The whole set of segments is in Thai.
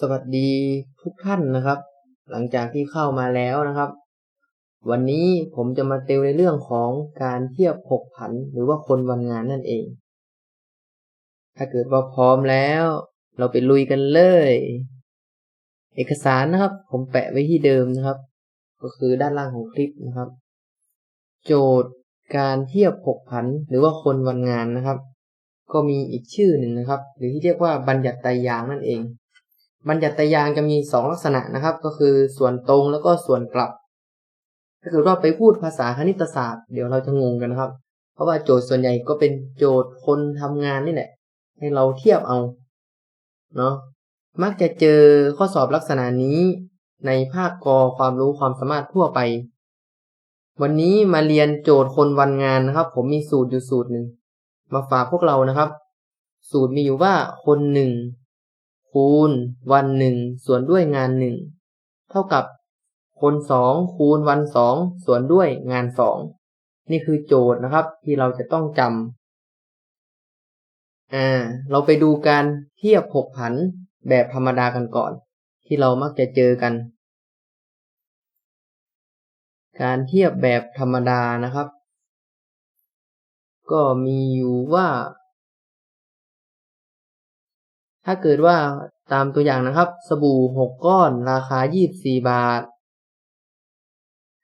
สวัสดีทุกท่านนะครับ หลังจากที่เข้ามาแล้วนะครับ วันนี้ผมจะมาเติวในเรื่องของการเทียบหกผันหรือว่าคนวันงานนั่นเอง ถ้าเกิดว่าพร้อมแล้ว เราไปลุยกันเลย เอกสารนะครับ ผมแปะไว้ที่เดิมนะครับ ก็คือด้านล่างของคลิปนะครับ โจทย์การเทียบหกผันหรือว่าคนวันงานนะครับ ก็มีอีกชื่อหนึ่งนะครับ หรือที่เรียกว่าบัญญัติไตรยางนั่นเอง บัญญัติยางจะมีสองลักษณะนะครับ ก็คือส่วนตรงแล้วก็ส่วนกลับ ถ้าเกิดว่าไปพูดภาษาคณิตศาสตร์ เดี๋ยวเราจะงงกันนะครับ เพราะว่าโจทย์ส่วนใหญ่ก็เป็นโจทย์คนทำงานนี่แหละ ให้เราเทียบเอาเนาะมักจะเจอข้อสอบลักษณะนี้ในภาคกอความรู้ความสามารถทั่วไป วันนี้มาเรียนโจทย์คนวันงานนะครับ ผมมีสูตรอยู่สูตรหนึ่งมาฝากพวกเรานะครับ สูตรมีอยู่ว่าคนหนึ่ง คูณวันหนึ่งส่วนด้วยงานหนึ่งเท่ากับคนสองคูณวันสองส่วนด้วยงานสองนี่คือโจทย์นะครับที่เราจะต้องจำอ่าเราไปดูการเทียบหกผันแบบธรรมดากันก่อน ที่เรามักจะเจอกัน การเทียบแบบธรรมดานะครับ ก็มีอยู่ว่า ถ้าเกิดว่าตามตัวอย่างนะครับ สบู่หกก้อนราคา 24 บาท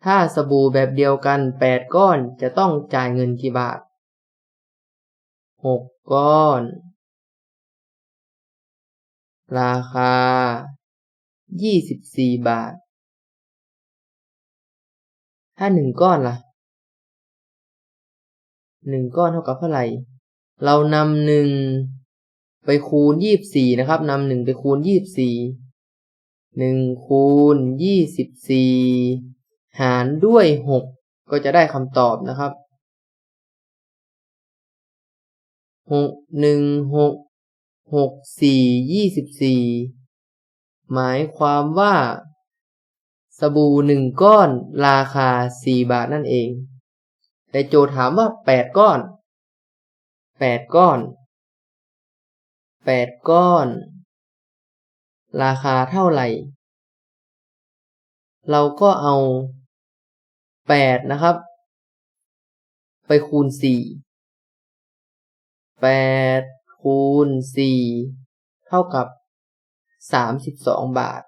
ถ้าสบู่แบบเดียวกัน 8 ก้อนจะต้องจ่ายเงินกี่บาท 6 ก้อน ราคา 24 บาท ถ้า 1 ก้อนล่ะ 1 ก้อนเท่ากับเท่าไหร่ เรานำหนึ่ง ไปคูณยี่บสี่นะครับนำหนึ่งไปคูณยี่บสี่หนึ่งคูณยี่สิบสี่หารด้วยหกก็จะได้คำตอบนะครับหกหนึ่งหกหกสี่ยี่สิบสี่หมายความว่า สบู่หนึ่งก้อนราคาสี่บาทนั่นเอง แต่โจทย์ถามว่าแปดก้อนแปดก้อน แปดก้อน ราคาเท่าไหร่ เราก็เอาแปดนะครับ ไปคูณสี่แปดคูณสี่เท่ากับสามสิบสองบาท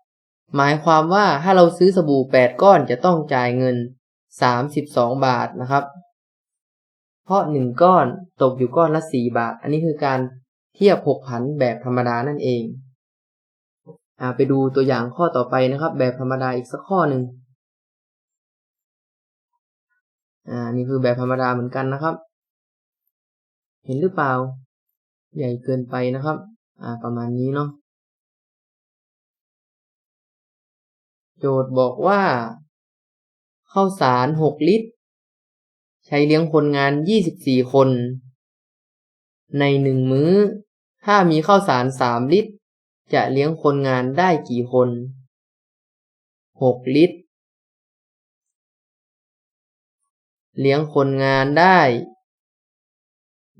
หมายความว่าถ้าเราซื้อสบู่แปดก้อนจะต้องจ่ายเงินสามสิบสองบาทนะครับ เพราะหนึ่งก้อนตกอยู่ก้อนละสี่บาท อันนี้คือการ เทียบหกผันแบบธรรมดานั่นเองอ่าไปดูตัวอย่างข้อต่อไปนะครับ แบบธรรมดาอีกสักข้อหนึ่งอ่านี่คือแบบธรรมดาเหมือนกันนะครับ เห็นหรือเปล่า ใหญ่เกินไปนะครับ อ่า ประมาณนี้เนาะโจทย์บอกว่าข้าวสารหกลิตร ใช้เลี้ยงคนงานยี่สิบสี่คน ในหนึ่งมื้อ ถ้ามีข้าวสารสามลิตร จะเลี้ยงคนงานได้กี่คนหกลิตร เลี้ยงคนงานได้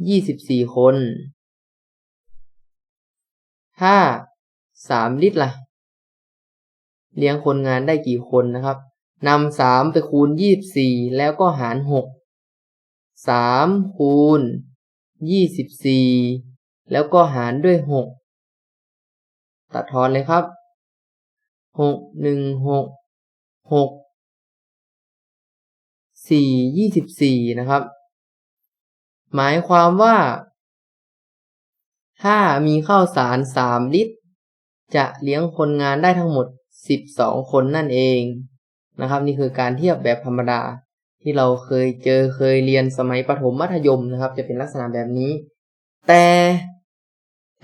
ยี่สิบสี่คน ถ้าสามลิตรละ่ะ เลี้ยงคนงานได้กี่คนนะครับนำสามไปคูณยี่บสี่แล้วก็หารหกสามคูณยี่สิบสี่ แล้วก็หารด้วยหกตัดทอนเลยครับหกหนึ่งหกหกสี่ยี่สิบสี่นะครับ หมายความว่า ถ้ามีข้าวสารสามลิตร จะเลี้ยงคนงานได้ทั้งหมดสิบสองคนนั่นเองนะครับ นี่คือการเทียบแบบธรรมดาที่เราเคยเจอเคยเรียนสมัยประถมมัธยมนะครับ จะเป็นลักษณะแบบนี้ แต่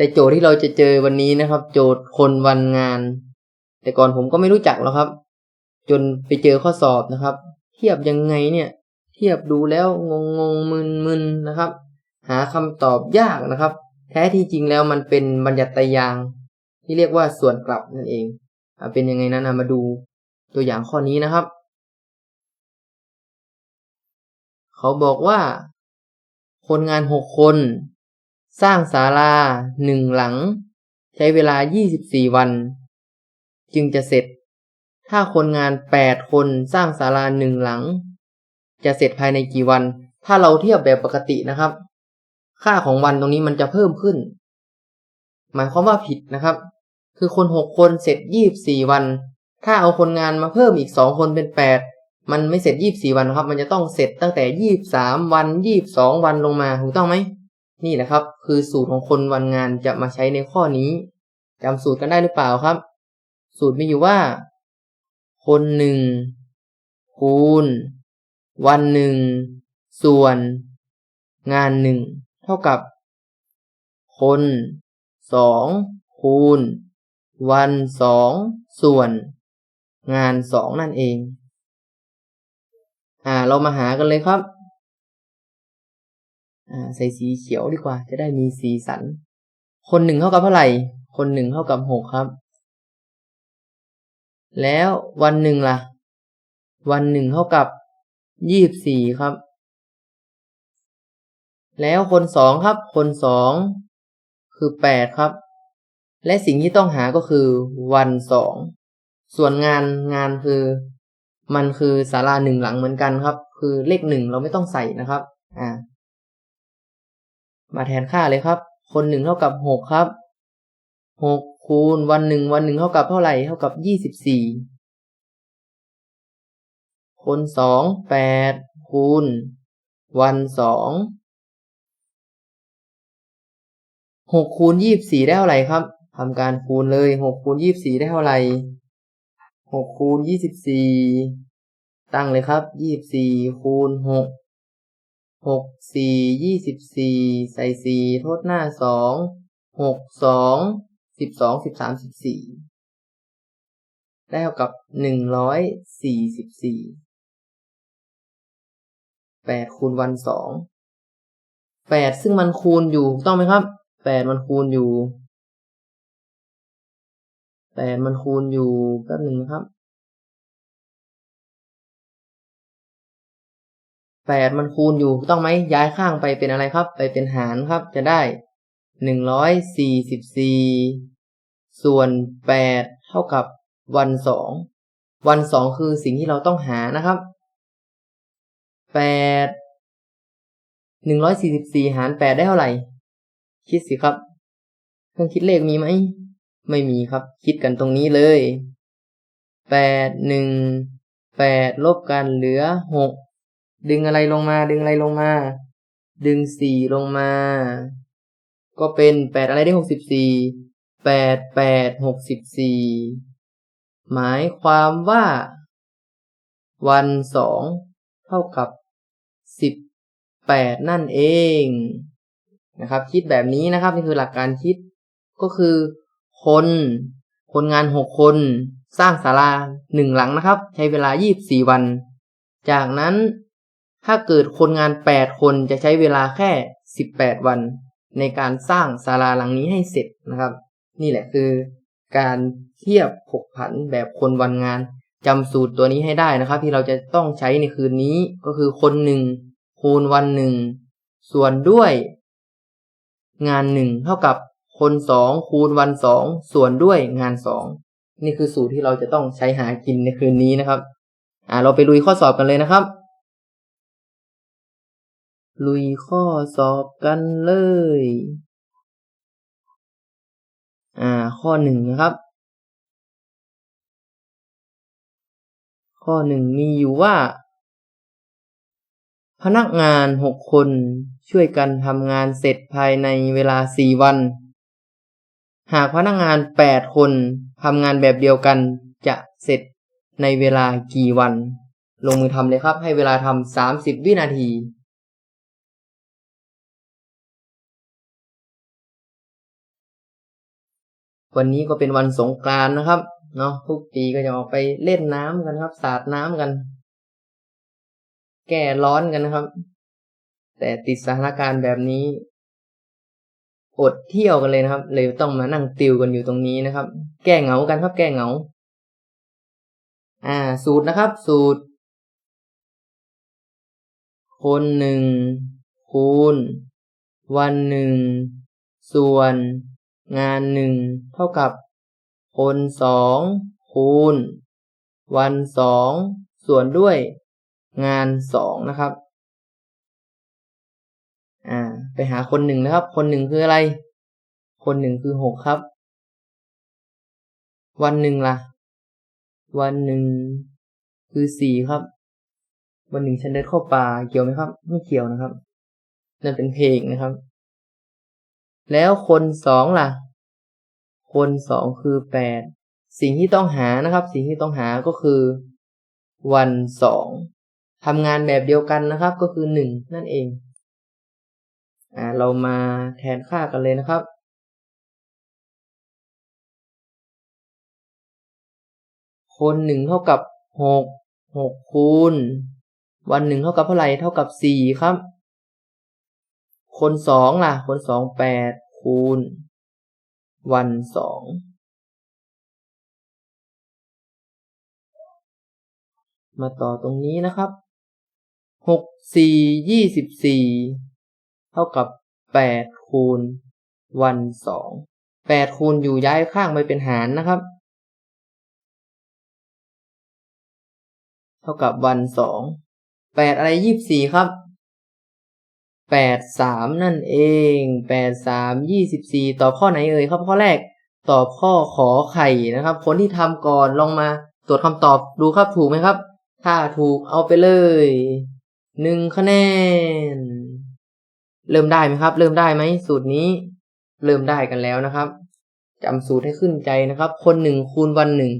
แต่โจทย์ที่เราจะเจอวันนี้นะครับ โจทย์คนวันงาน แต่ก่อนผมก็ไม่รู้จักหรอกครับ จนไปเจอข้อสอบนะครับ เทียบยังไงเนี่ย เทียบดูแล้วงงงงมึนมึนนะครับ หาคำตอบยากนะครับ แท้ที่จริงแล้วมันเป็นบัญญัติยาง ที่เรียกว่าส่วนกลับนั่นเองอเป็นยังไงนั้นมาดูตัวอย่างข้อนี้นะครับ เขาบอกว่า คนงานหกคน สร้างศาลาหนึ่งหลัง ใช้เวลา 24 วัน จึงจะเสร็จ ถ้าคนงานแปดคนสร้างศาลาหนึ่งหลัง จะเสร็จภายในกี่วัน ถ้าเราเทียบแบบปกตินะครับ ค่าของวันตรงนี้มันจะเพิ่มขึ้น หมายความว่าผิดนะครับ คือคนหกคนเสร็จยี่บสี่วัน ถ้าเอาคนงานมาเพิ่มอีกสองคนเป็นแปดมันไม่เสร็จยี่บสี่วันครับ มันจะต้องเสร็จตั้งแต่ยี่บสามวันยี่บสองวันลงมาถูกต้องไหม นี่แหละครับ คือสูตรของคนวันงานจะมาใช้ในข้อนี้จำสูตรกันได้หรือเปล่าครับ สูตรมีอยู่ว่า คนหนึ่งคูณ วันหนึ่งส่วน งานหนึ่งเท่ากับ คนสองคูณ วันสองส่วน งานสองนั่นเอง อ่า เรามาหากันเลยครับ ใส่สีเขียวดีกว่า จะได้มีสีสัน คนหนึ่งเท่ากับเท่าไหร่ คนหนึ่งเท่ากับหกครับ แล้ววันหนึ่งล่ะ วันหนึ่งเท่ากับยี่บสี่ครับ แล้วคนสองครับ คนสองคือแปดครับ และสิ่งที่ต้องหาก็คือ วันสอง ส่วนงานงานคือ มันคือศาลาหนึ่งหลังเหมือนกันครับ คือเลขหนึ่งเราไม่ต้องใส่นะครับ อ่า มาแทนค่าเลยครับ คนหนึ่งเท่ากับหกครับหกคูณวันหนึ่งวันหนึ่งเท่ากับเท่าไหร่ เท่ากับยี่สิบสี่คนสองแปดคูณวันสองหกคูณยี่บสี่ได้เท่าไหร่ครับทำการคูณเลยหกคูณยี่บสี่ได้เท่าไหร่หกคูณยี่สิบสี่ตั้งเลยครับยี่บสี่คูณหก หกสี่ยี่สิบสี่ใส่สี่โทดหน้าสองหกสองสิบสองสิบสามสิบสี่ได้เท่ากับหนึ่งร้อยสี่สิบสี่แปดคูณวันสองแปดซึ่งมันคูณอยู่ต้องไหมครับแปดมันคูณอยู่แปดมันคูณอยู่แป๊บหนึ่งครับ แปดมันคูณอยู่ต้องไหมย้ายข้างไปเป็นอะไรครับ ไปเป็นหารครับจะได้หนึ่งร้อยสี่สิบสี่ส่วนแปดเท่ากับวันสองวันสองคือสิ่งที่เราต้องหานะครับแปดหนึ่งร้อยสี่สิบสี่หารแปดได้เท่าไหร่ คิดสิครับ เครื่องคิดเลขมีไหม ไม่มีครับ คิดกันตรงนี้เลยแปดหนึ่งแปดลบกันเหลือหก ดึงอะไรลงมา ดึงอะไรลงมา ดึงสี่ลงมา ก็เป็นแปดอะไรได้หกสิบสี่แปดแปดหกสิบสี่หมายความว่า วันสองเท่ากับสิบแปดนั่นเองนะครับ คิดแบบนี้นะครับนี่คือหลักการคิดก็คือคน คนงานหกคนสร้างศาลาหนึ่งหลังนะครับ ใช้เวลายี่บสี่วัน จากนั้น ถ้าเกิดคนงานแปดคนจะใช้เวลาแค่สิบแปดวัน ในการสร้างศาลาหลังนี้ให้เสร็จนะครับ นี่แหละคือ การเทียบผกผันแบบคนวันงานจำสูตรตัวนี้ให้ได้นะครับ ที่เราจะต้องใช้ในคืนนี้ก็คือคนหนึ่งคูณวันหนึ่งส่วนด้วย งานหนึ่งเท่ากับคนสองคูณวันสองส่วนด้วยงานสองนี่คือสูตรที่เราจะต้องใช้หากินในคืนนี้นะครับ อ่าเราไปลุยข้อสอบกันเลยนะครับ ลุยข้อสอบกันเลย อ่า ข้อหนึ่งนะครับ ข้อหนึ่งมีอยู่ว่า พนักงานหกคนช่วยกันทำงานเสร็จภายในเวลาสี่วัน หากพนักงานแปดคนทำงานแบบเดียวกันจะเสร็จในเวลากี่วัน ลงมือทำเลยครับ ให้เวลาทำสามสิบวินาที วันนี้ก็เป็นวันสงกรานนะครับ เนาะทุกปีก็จะออกไปเล่นน้ำกันครับ สาดน้ำกัน แก้ร้อนกันนะครับ แต่ติดสถานการณ์แบบนี้ อดเที่ยวกันเลยนะครับ เลยต้องมานั่งติวกันอยู่ตรงนี้นะครับ แก้เหงากันครับ แก้เหงา อ่า สูตรนะครับ สูตร คนหนึ่งคูณ วันหนึ่งส่วน งานหนึ่งเท่ากับ คนสองคูณ วันสองส่วนด้วย งานสองนะครับอ่าไปหาคนหนึ่งนะครับ คนหนึ่งคืออะไร คนหนึ่งคือหกครับ วันหนึ่งล่ะ วันหนึ่งคือสี่ครับ วันหนึ่งฉันเดินเข้าป่าเกี่ยวไหมครับ ไม่เกี่ยวนะครับนั่นเป็นเพลงนะครับ แล้วคนสองล่ะ คนสองคือแปดสิ่งที่ต้องหานะครับ สิ่งที่ต้องหาก็คือ วันสองทำงานแบบเดียวกันนะครับ ก็คือหนึ่งนั่นเองอ่าเรามาแทนค่ากันเลยนะครับคนหนึ่งเท่ากับหกหกคูณ วันหนึ่งเท่ากับเท่าไหร่เท่ากับสี่ครับ คนสองล่ะ คนสองแปดคูณ วันสองมาต่อตรงนี้นะครับหกสี่ยี่สิบสี่เท่ากับแปดคูณ วันสองแปดคูณอยู่ย้ายข้างไปเป็นหารนะครับ เท่ากับวันสองแปดอะไรยี่สิบสี่ครับ แปดสามนั่นเองแปดสามยี่สิบสี่ตอบข้อไหนเอ่ยครับข้อแรก ตอบข้อขอไข่นะครับ คนที่ทำก่อนลองมา ตรวจคำตอบดูครับถูกไหมครับ ถ้าถูกเอาไปเลยหนึ่งคะแนน เริ่มได้ไหมครับ เริ่มได้ไหมสูตรนี้ เริ่มได้กันแล้วนะครับจำสูตรให้ขึ้นใจนะครับ คนหนึ่งคูณวันหนึ่ง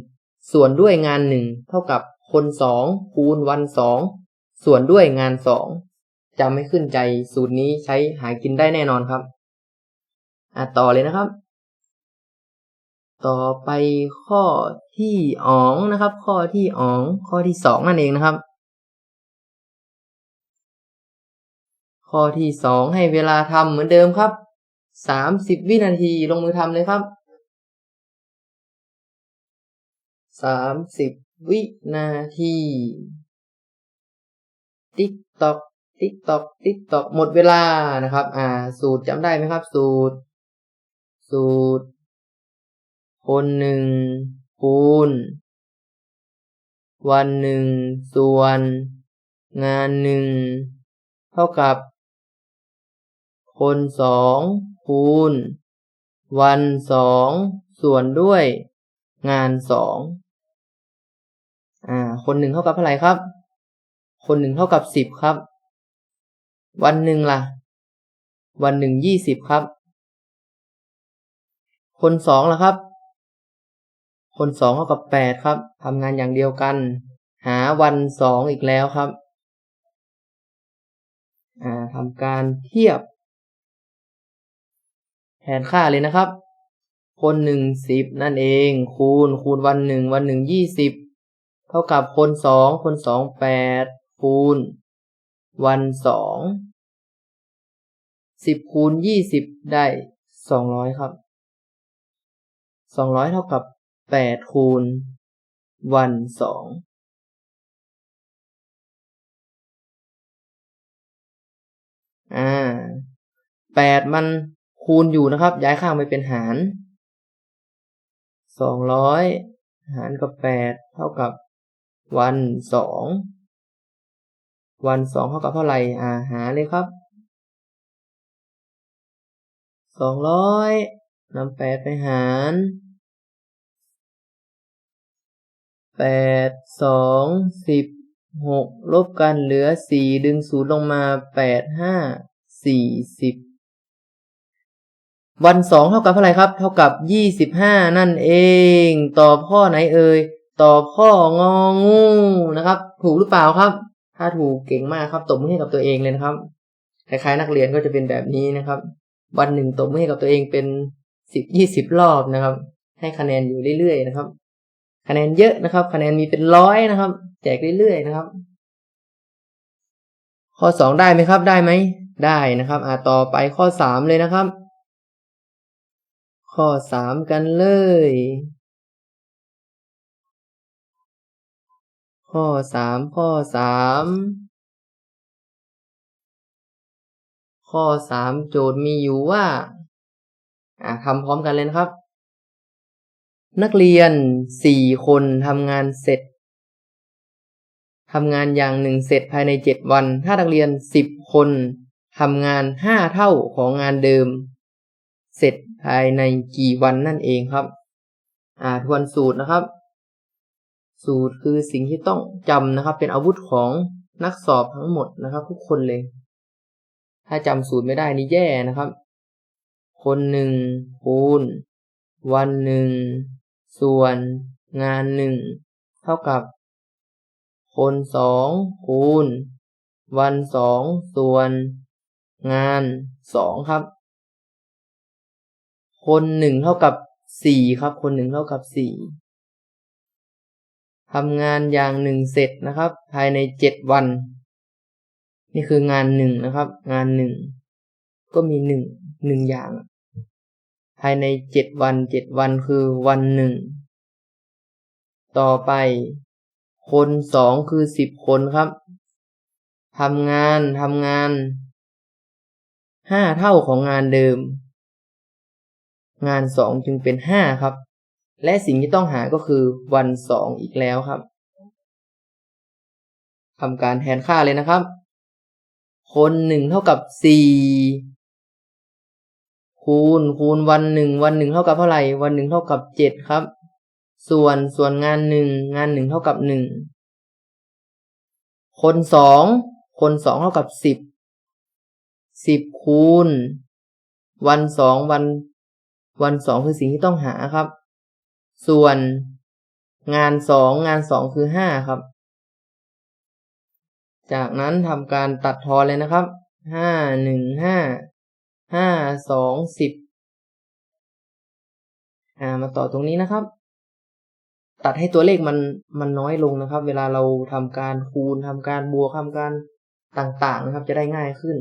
ส่วนด้วยงานหนึ่งเท่ากับคนสองคูณวันสองส่วนด้วยงานสอง จำไม่ขึ้นใจสูตรนี้ใช้หากินได้แน่นอนครับ อะต่อเลยนะครับ ต่อไปข้อที่อ๋องนะครับ ข้อที่อ๋องข้อที่สองนั่นเองนะครับ ข้อที่สองให้เวลาทำเหมือนเดิมครับสามสิบวินาทีลงมือทำเลยครับสามสิบวินาที ติ๊กตอก ติ๊กตอกติ๊กตอกหมดเวลานะครับ อ่า สูตรจำได้ไหมครับ สูตร สูตร คนหนึ่งคูณวันหนึ่งส่วน งานหนึ่งเท่ากับ คนสองคูณวันสองส่วนด้วย งานสองอ่า คนหนึ่งเท่ากับเท่าไหร่ครับ คนหนึ่งเท่ากับสิบครับ วันหนึ่งล่ะ วันหนึ่งยี่สิบครับ คนสองล่ะครับ คนสองเท่ากับแปดครับทำงานอย่างเดียวกัน หาวันสองอีกแล้วครับ อ่าทำการเทียบ แทนค่าเลยนะครับ คนหนึ่งสิบนั่นเอง คูณคูณวันหนึ่งวันหนึ่งยี่สิบเท่ากับคนสองคนสองแปดคูณ วันสองสิบคูณยี่สิบได้สองร้อยครับสองร้อยเท่ากับแปดคูณวันสองอ่าแปดมันคูณอยู่นะครับ ย้ายข้างไปเป็นหารสองร้อยหารกับแปดเท่ากับวันสอง วันสองเท่ากับเท่าไหร่ อ่า หาเลยครับ สองร้อยนำแปดไปหารแปดสองสิบหกลบกันเหลือสี่ดึงศูนย์ลงมาแปดห้าสี่สิบวันสองเท่ากับเท่าไหร่ครับ เท่ากับยี่สิบห้านั่นเอง ตอบข้อไหนเอ่ย ตอบข้ององูนะครับ ถูกหรือเปล่าครับ ถ้าถูกเก่งมากครับตบมือให้กับตัวเองเลยนะครับคล้ายๆนักเรียนก็จะเป็นแบบนี้นะครับ วันหนึ่งตบมือให้กับตัวเองเป็นสิบยี่สิบรอบนะครับ ให้คะแนนอยู่เรื่อยๆนะครับ คะแนนเยอะนะครับ คะแนนมีเป็นร้อยนะครับ แจกเรื่อยๆนะครับ ข้อสองได้ไหมครับ ได้ไหมได้นะครับอ่าต่อไปข้อสามเลยนะครับ ข้อสามกันเลย ข้อสามข้อสามข้อสามโจทย์มีอยู่ว่าอ่าทำพร้อมกันเลยนะครับ นักเรียนสี่คนทำงานเสร็จทำงานอย่างหนึ่งเสร็จภายในเจ็ดวัน ถ้านักเรียนสิบคนทำงานห้าเท่าของงานเดิม เสร็จภายในกี่วันนั่นเองครับ อ่าทวนสูตรนะครับ สูตรคือสิ่งที่ต้องจำนะครับ เป็นอาวุธของนักสอบทั้งหมดนะครับ ทุกคนเลย ถ้าจำสูตรไม่ได้นี่แย่นะครับ คนหนึ่งคูณ วันหนึ่งส่วน งานหนึ่งเท่ากับ คนสองคูณ วันสองส่วน งานสองครับ คนหนึ่งเท่ากับสี่ครับ คนหนึ่งเท่ากับสี่ ทำงานอย่างหนึ่งเสร็จนะครับ ภายในเจ็ดวัน นี่คืองานหนึ่งนะครับ งานหนึ่งก็มีหนึ่งหนึ่งอย่าง ภายในเจ็ดวันเจ็ดวันคือวันหนึ่งต่อไป คนสองคือสิบคนครับทำงานทำงานห้าเท่าของงานเดิม งานสองจึงเป็นห้าครับ และสิ่งที่ต้องหาก็คือวันสองอีกแล้วครับทำการแทนค่าเลยนะครับ คนหนึ่งเท่ากับสี่คูณคูณวันหนึ่งวันหนึ่งเท่ากับเท่าไหร่ วันหนึ่งเท่ากับเจ็ดครับ ส่วนส่วนงานหนึ่งงานหนึ่งเท่ากับหนึ่งคนสองคนสองเท่ากับสิบสิบคูณ วันสองวัน วันสองคือสิ่งที่ต้องหาครับ ส่วนงานสองงานสองคือห้าครับ จากนั้นทำการตัดทอนเลยนะครับห้าหนึ่งห้าห้าสองสิบอ่ามาต่อตรงนี้นะครับ ตัดให้ตัวเลขมันมันน้อยลงนะครับ เวลาเราทำการคูณทำการบวกทำการต่างๆนะครับ จะได้ง่ายขึ้น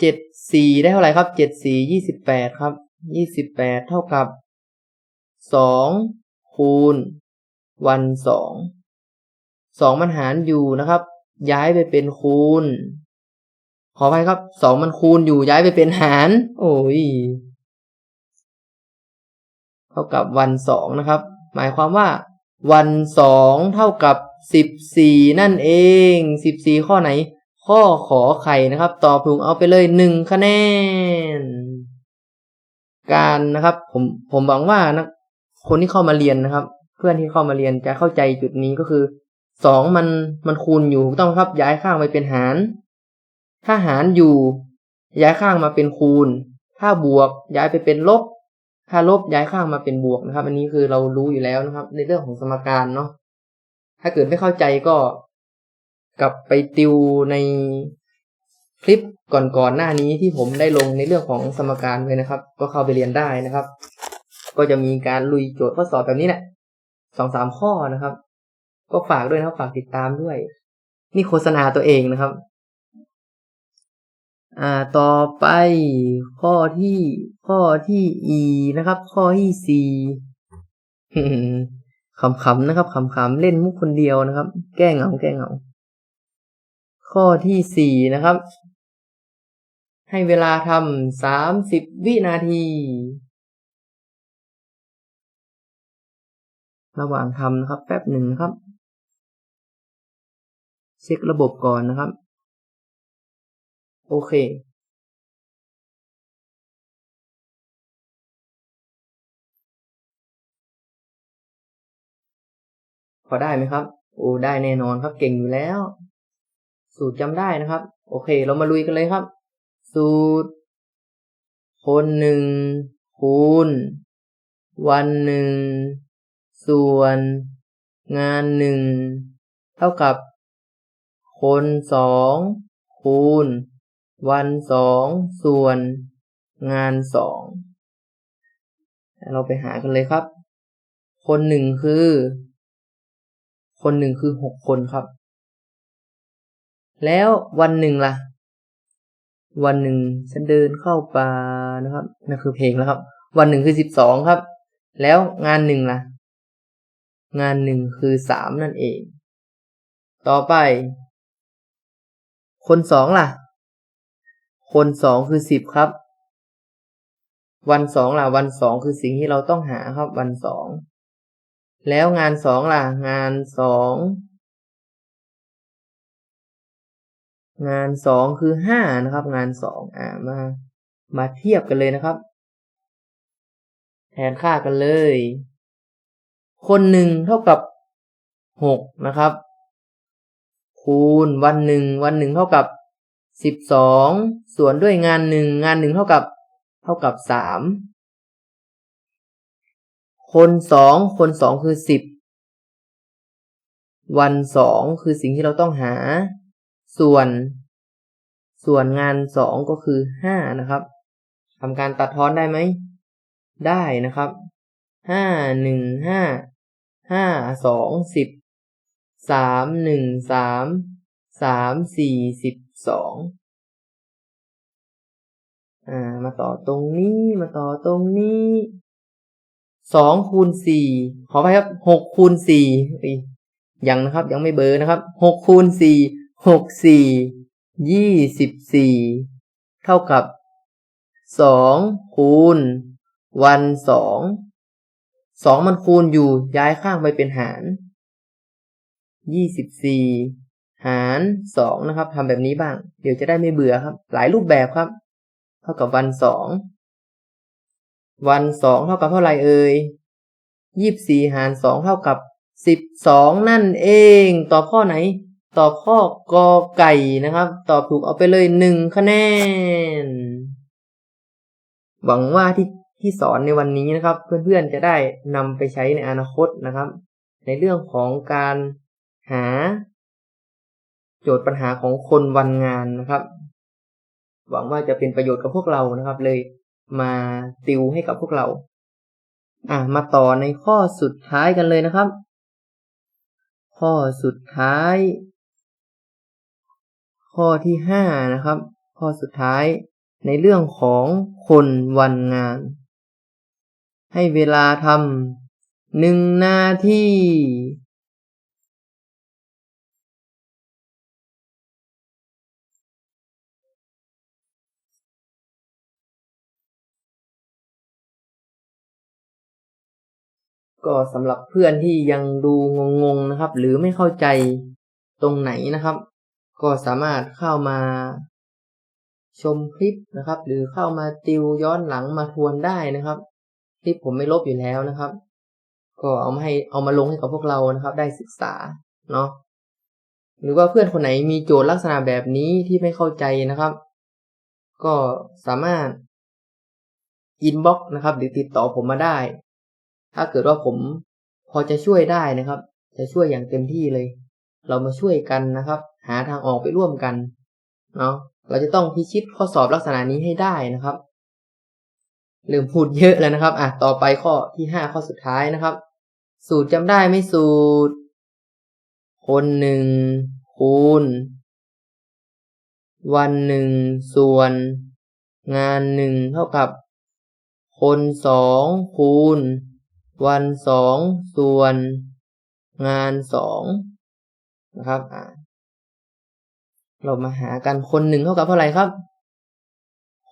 เจ็ดสี่ได้เท่าไหร่ครับเจ็ดสี่ยี่สิบแปดครับยี่สิบแปดเท่ากับ สองคูณวันสองสองมันหารอยู่นะครับ ย้ายไปเป็นคูณ ขออภัยครับสองมันคูณอยู่ย้ายไปเป็นหาร โอ้ยเท่ากับวันสองนะครับ หมายความว่า วันสองเท่ากับสิบสี่นั่นเองสิบสี่ข้อไหน ข้อขอไข่นะครับ ตอบถูกเอาไปเลยหนึ่งคะแนน การนะครับ ผมผมหวังว่านะ คนที่เข้ามาเรียนนะครับ เพื่อนที่เข้ามาเรียนจะเข้าใจจุดนี้ก็คือสองมันมันคูณอยู่ถูกต้องครับ ย้ายข้างไปเป็นหาร ถ้าหารอยู่ ย้ายข้างมาเป็นคูณ ถ้าบวก ย้ายไปเป็นลบ ถ้าลบย้ายข้างมาเป็นบวกนะครับ อันนี้คือเรารู้อยู่แล้วนะครับ ในเรื่องของสมการเนาะถ้าเกิดไม่เข้าใจก็กลับไปติวในคลิปก่อนๆหน้านี้ที่ผมได้ลงในเรื่องของสมการเลยนะครับ ก็เข้าไปเรียนได้นะครับ ก็จะมีการลุยโจทย์ข้อสอบแบบนี้แหละสองสามข้อนะครับ ก็ฝากด้วยนะครับฝากติดตามด้วย นี่โฆษณาตัวเองนะครับ อ่าต่อไปข้อที่ข้อที่ e นะครับ ข้อที่ c ขำๆนะครับขำๆเล่นมุกคนเดียวนะครับ แก้เหงาแก้เหงาข้อที่สี่นะครับ ให้เวลาทำสามสิบวินาที ระหว่างทำนะครับ แป๊บหนึ่งครับ เช็คระบบก่อนนะครับ โอเค พอได้ไหมครับ โอ้ได้แน่นอนครับเก่งอยู่แล้ว สูตรจำได้นะครับ โอเค เรามาลุยกันเลยครับ สูตร คนหนึ่งคูณวันหนึ่ง ส่วน งานหนึ่งเท่ากับ คนสองคูณ วันสองส่วน งานสองเราไปหากันเลยครับ คนหนึ่งคือ คนหนึ่งคือหกคนครับ แล้ววันหนึ่งล่ะ วันหนึ่งฉันเดินเข้าป่านะครับนั่นคือเพลงแล้วครับ วันหนึ่งคือสิบสองครับ แล้วงานหนึ่งล่ะ งานหนึ่งคือสามนั่นเอง ต่อไป คนสองล่ะ คนสองคือสิบครับ วันสองล่ะ วันสองคือสิ่งที่เราต้องหาครับ วันสอง แล้วงานสองล่ะ งานสอง งานสองคือห้านะครับ งานสองอ่ามา มาเทียบกันเลยนะครับ แทนค่ากันเลย คนหนึ่งเท่ากับหกนะครับ คูณวันหนึ่งวันหนึ่งเท่ากับสิบสองส่วนด้วยงานหนึ่งงานหนึ่งเท่ากับ เท่ากับสามคนสองคนสองคือสิบวันสองคือสิ่งที่เราต้องหา ส่วน ส่วนงานสองก็คือห้านะครับทำการตัดทอนได้ไหม ได้นะครับห้าหนึ่งห้า ห้าสองสิบสามหนึ่งสามสามสี่สิบสองอ่ามาต่อตรงนี้มาต่อตรงนี้สองคูณสี่ขอไปครับหกคูณสี่ยังนะครับยังไม่เบอร์นะครับหกคูณสี่หกสี่ยี่สิบสี่เท่ากับสองคูณวันสอง สองมันคูณอยู่ย้ายข้างไปเป็นหารยี่สิบสี่หารสองนะครับทำแบบนี้บ้าง เดี๋ยวจะได้ไม่เบื่อครับ หลายรูปแบบครับ เท่ากับวันสองวันสองเท่ากับเท่าไหร่เอ่ยยี่บสี่หารสองเท่ากับสิบสองนั่นเอง ตอบข้อไหน ตอบข้อกอไก่นะครับ ตอบถูกเอาไปเลยหนึ่งคะแนน หวังว่าที่ ที่สอนในวันนี้นะครับ เพื่อนๆจะได้นำไปใช้ในอนาคตนะครับ ในเรื่องของการหา โจทย์ปัญหาของคนวันงานนะครับ หวังว่าจะเป็นประโยชน์กับพวกเรานะครับ เลยมาติวให้กับพวกเรา อะมาต่อในข้อสุดท้ายกันเลยนะครับ ข้อสุดท้าย ข้อที่ห้านะครับ ข้อสุดท้ายในเรื่องของคนวันงาน ให้เวลาทำหนึ่งนาทีก็สำหรับเพื่อนที่ยังดูงงๆนะครับ หรือไม่เข้าใจตรงไหนนะครับ ก็สามารถเข้ามา ชมคลิปนะครับ หรือเข้ามาติวย้อนหลังมาทวนได้นะครับ คลิปผมไม่ลบอยู่แล้วนะครับ ก็เอามาให้เอามาลงให้กับพวกเรานะครับ ได้ศึกษาเนาะหรือว่าเพื่อนคนไหนมีโจทย์ลักษณะแบบนี้ที่ไม่เข้าใจนะครับ ก็สามารถอินบ็อกนะครับ หรือติดต่อผมมาได้ ถ้าเกิดว่าผมพอจะช่วยได้นะครับ จะช่วยอย่างเต็มที่เลย เรามาช่วยกันนะครับ หาทางออกไปร่วมกันเนาะเราจะต้องพิชิตข้อสอบลักษณะนี้ให้ได้นะครับ ลืมพูดเยอะแล้วนะครับ อะ ต่อไปข้อที่ห้าข้อสุดท้ายนะครับ สูตรจำได้ไม่สูตร คนหนึ่งคูณ วันหนึ่งส่วน งานหนึ่งเท่ากับ คนสองคูณ วันสองส่วน งานสองนะครับอ่าเรามาหากันคนหนึ่งเท่ากับเท่าไหร่ครับ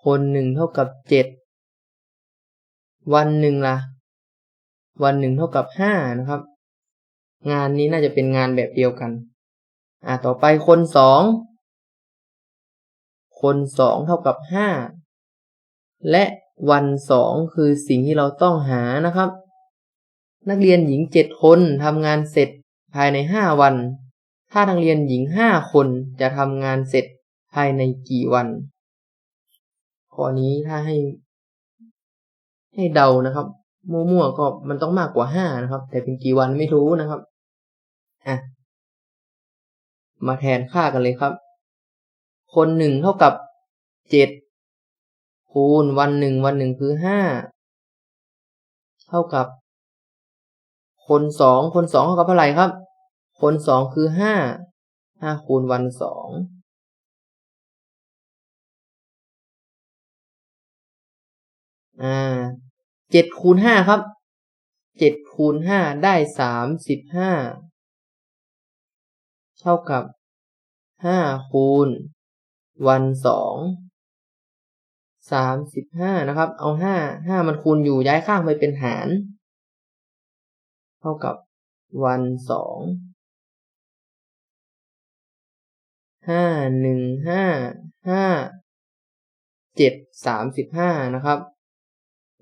คนหนึ่งเท่ากับเจ็ด วันหนึ่งล่ะ วันหนึ่งเท่ากับห้านะครับ งานนี้น่าจะเป็นงานแบบเดียวกัน อ่าต่อไปคนสอง คนสองเท่ากับห้า และวันสองคือสิ่งที่เราต้องหานะครับ นักเรียนหญิงเจ็ดคนทำงานเสร็จภายในห้าวัน ถ้านักเรียนหญิงห้าคนจะทำงานเสร็จภายในกี่วันข้อนี้ถ้าให้ ให้เดานะครับ มั่วๆก็มันต้องมากกว่าห้านะครับ แต่เป็นกี่วันไม่รู้นะครับอะมาแทนค่ากันเลยครับ คนหนึ่งเท่ากับเจ็ดคูณวันหนึ่งวันหนึ่งคือห้าเท่ากับ คนสองคนสองเท่ากับเท่าไหร่ครับ คนสองคือห้าห้าคูณวันสอง อ่าเจ็ดคูณห้าครับเจ็ดคูณห้าได้สามสิบห้าเท่ากับห้าคูณวันสองสามสิบห้านะครับ เอาห้าห้ามันคูณอยู่ย้ายข้างไปเป็นหาร เท่ากับวันสองห้าหนึ่งห้าห้าเจ็ดสามสิบห้านะครับ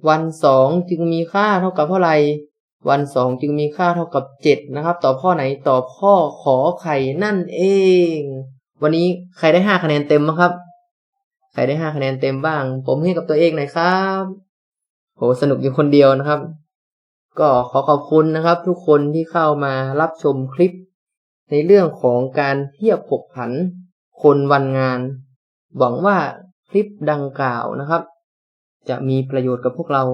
วันสองจึงมีค่าเท่ากับเท่าไหร่วันสองจึงมีค่าเท่ากับเจ็ดนะครับ ตอบข้อไหนตอบข้อขอไข่นั่นเอง วันนี้ใครได้ห้าคะแนนเต็มบ้งครับ ใครได้ห้าคะแนนเต็มบ้าง ผมให้กับตัวเองหน่อยครับโหสนุกอยู่คนเดียวนะครับ ก็ขอขอบคุณนะครับ ทุกคนที่เข้ามารับชมคลิป ในเรื่องของการเทียบผกผัน คนวันงาน หวังว่าคลิปดังกล่าวนะครับ จะมีประโยชน์กับพวกเรา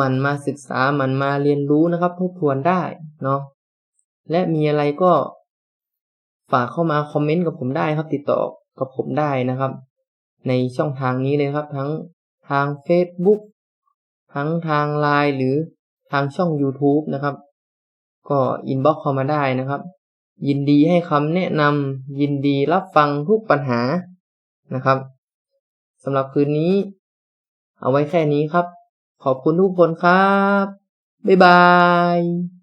มันมาศึกษา มันมาเรียนรู้นะครับ ทบทวนได้เนาะ และมีอะไรก็ฝากเข้ามาคอมเมนต์กับผมได้ครับ ติดต่อกับผมได้นะครับ ในช่องทางนี้เลยครับ ทั้งทาง Facebook ทั้งทาง Line หรือทางช่อง YouTube นะครับ ก็อินบ็อกเข้ามาได้นะครับ ยินดีให้คำแนะนำยินดีรับฟังทุกปัญหานะครับสำหรับคืนนี้ เอาไว้แค่นี้ครับ ขอบคุณทุกคนครับ บ๊ายบาย